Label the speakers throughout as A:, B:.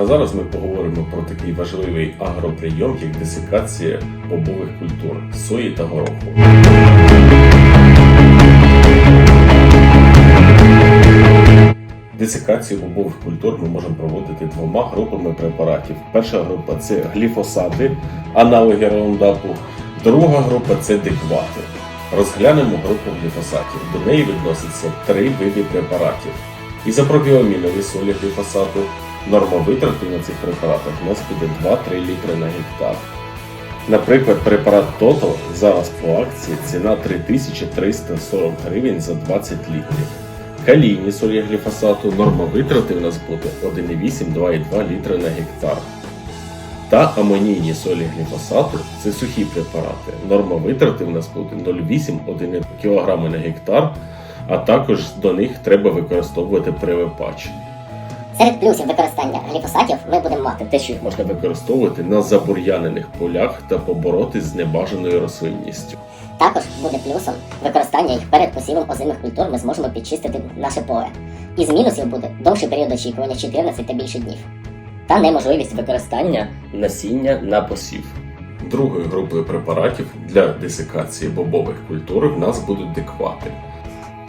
A: А зараз ми поговоримо про такий важливий агроприйом, як десикація бобових культур сої та гороху. Десикацію бобових культур ми можемо проводити двома групами препаратів. Перша група це гліфосати, аналоги раундапу. Друга група це деквати. Розглянемо групу гліфосатів. До неї відносяться три види препаратів. Ізопропіомінові солі гліфосату. Норма витрати на цих препаратах у нас буде 2-3 літри на гектар. Наприклад, препарат Total зараз по акції ціна 3340 гривень за 20 літрів. Калійні солі гліфосату норма витрати в нас буде 1,8-2,2 літри на гектар. Та амонійні солі гліфосату це сухі препарати. Норма витрати в нас буде 0,8-1 кг на гектар, а також до них треба використовувати привипач.
B: Серед плюсів використання гліфосатів ми будемо мати
A: Те, що їх можна використовувати на забур'янених полях та побороти з небажаною рослинністю.
B: також буде плюсом використання їх перед посівом озимих культур. Ми зможемо підчистити наше поле. Із мінусів буде довший період очікування 14 та більше днів. Та неможливість використання
A: насіння на посів. Другою групою препаратів для десикації бобових культур в нас будуть деквати.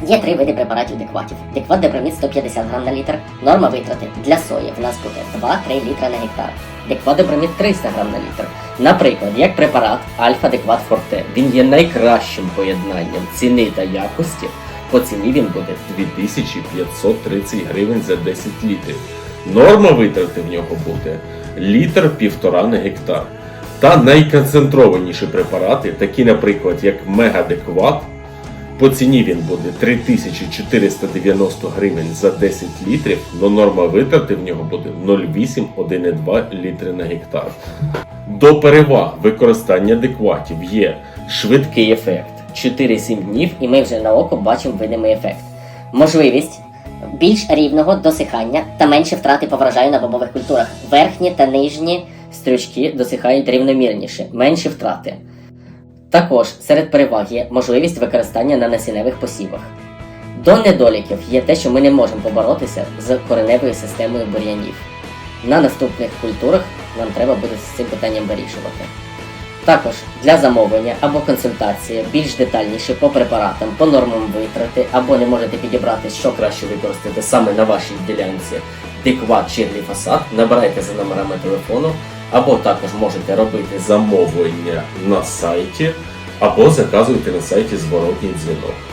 B: Є три види препаратів декватів. Декват депромід 150 грам на літр. Норма витрати для сої в нас буде 2-3 літра на гектар. Декват депромід 300 грам на літр. Наприклад, як препарат Альфа Декват Форте. Він є найкращим поєднанням ціни та якості.
A: По ціні він буде 2530 гривень за 10 літрів. Норма витрати в нього буде літр півтора на гектар. Та найконцентрованіші препарати, такі, наприклад, як Мегадекват, по ціні він буде 3490 гривень за 10 літрів, але норма витрати в нього буде 0,8-1,2 літри на гектар. До переваг використання декватів є
B: Швидкий ефект 4-7 днів, і ми вже на око бачимо видимий ефект. Можливість більш рівного досихання та менше втрати по врожаю на бобових культурах. Верхні та нижні стрючки досихають рівномірніше, менші втрати. Також серед переваг є можливість використання на насінневих посівах. До недоліків є те, що ми не можемо поборотися з кореневою системою бур'янів. На наступних культурах нам треба буде з цим питанням вирішувати. Також для замовлення або консультації більш детальніше по препаратам, по нормам витрати, або не можете підібрати, що краще використати саме на вашій ділянці декват чи гліфосат, набирайте за номерами телефону, або також можете робити
A: замовлення на сайті або заказуйте на сайті зворотній дзвінок.